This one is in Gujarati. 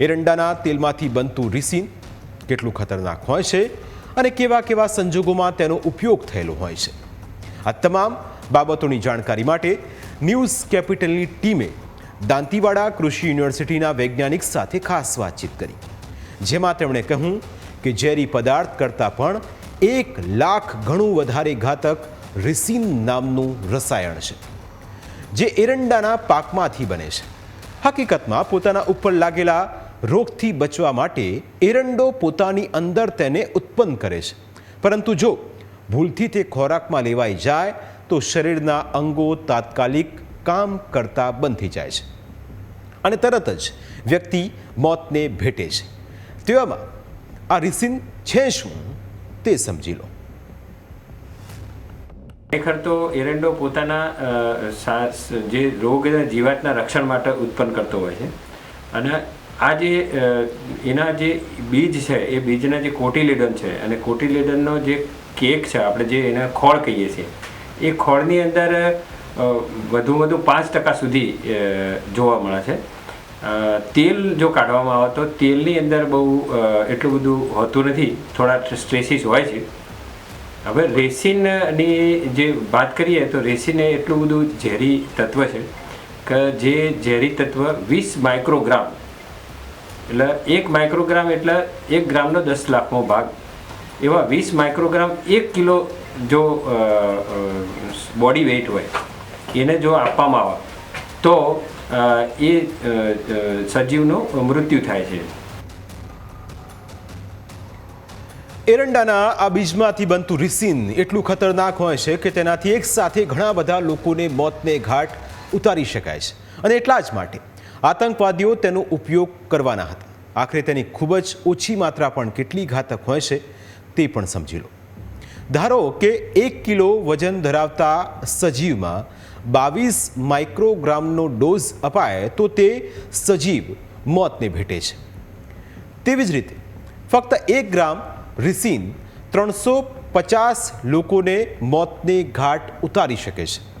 એરંડાના તેલમાંથી બનતું રિસિન કેટલું ખતરનાક હોય છે અને કેવા કેવા સંજોગોમાં તેનો ઉપયોગ થયેલો હોય છે. આ તમામ બાબતોની જાણકારી માટે ન્યૂઝ કેપિટલની ટીમે દાંતીવાડા કૃષિ યુનિવર્સિટીના વૈજ્ઞાનિક સાથે ખાસ વાતચીત કરી. જેમાં તેમણે કહ્યું કે ઝેરી પદાર્થ કરતાં પણ એક લાખ ઘણું વધારે ઘાતક રિસિન નામનું રસાયણ છે, જે એરંડાના પાકમાંથી બને છે. હકીકતમાં પોતાના ઉપર લાગેલા રોગથી બચવા માટે એરંડો પોતાની અંદર તેને ઉત્પન્ન કરે છે. પરંતુ જો ભૂલથી તે ખોરાકમાં લેવાઈ જાય, તો શરીરના અંગો તાત્કાલિક કામ કરતા બંધ જાય છે. અને તરત જ વ્યક્તિ મોતને ભેટે છે. તેવામાં આ રિસિન છે શું તે સમજી લો. ખરેખર તો એરંડો પોતાના જે રોગ અને જીવાતના રક્ષણ માટે ઉત્પન્ન કરતો હોય છે. અને આ જે એના જે બીજ છે, એ બીજના જે કોટિલેડન છે, અને કોટિલેડનનો જે કેક છે, આપણે જે એને ખોળ કહીએ છીએ, એ ખોળની અંદર વધુ વધુ પાંચ ટકા સુધી જોવા મળે છે. તેલ જો કાઢવામાં આવે તો તેલની અંદર બહુ એટલું બધું હોતું નથી. થોડા સ્ટ્રેસીસ હોય છે. હવે રેસિનની જે વાત કરીએ તો રેસિન એટલું બધું ઝેરી તત્વ છે, કે જે ઝેરી તત્વ વીસ માઇક્રોગ્રામ એટલે એક માઇક્રોગ્રામ એટલે એક ગ્રામનો દસ લાખમો ભાગ. એવા વીસ માઇક્રોગ્રામ એક કિલો જો બોડી વેઇટ હોય, એને જો આપવામાં આવે, તો એ સજીવનું મૃત્યુ થાય છે. એરંડાના આ બીજમાંથી બનતું રિસિન એટલું ખતરનાક હોય છે કે તેનાથી એક સાથે ઘણા બધા લોકોને મોતને ઘાટ ઉતારી શકાય છે. અને એટલા જ માટે આતંકવાદીઓ તેનો ઉપયોગ કરવાના હતા. આખરે તેની ખૂબ જ ઓછી માત્રા પણ કેટલી ઘાતક હોય છે તે પણ સમજી લો. ધારો કે એક કિલો વજન ધરાવતા સજીવમાં બાવીસ માઇક્રોગ્રામનો ડોઝ અપાય તો તે સજીવ મોતને ભેટે છે. તેવી જ રીતે ફક્ત એક ગ્રામ રિસિન ત્રણસો પચાસ લોકોને મોતને ઘાટ ઉતારી શકે છે.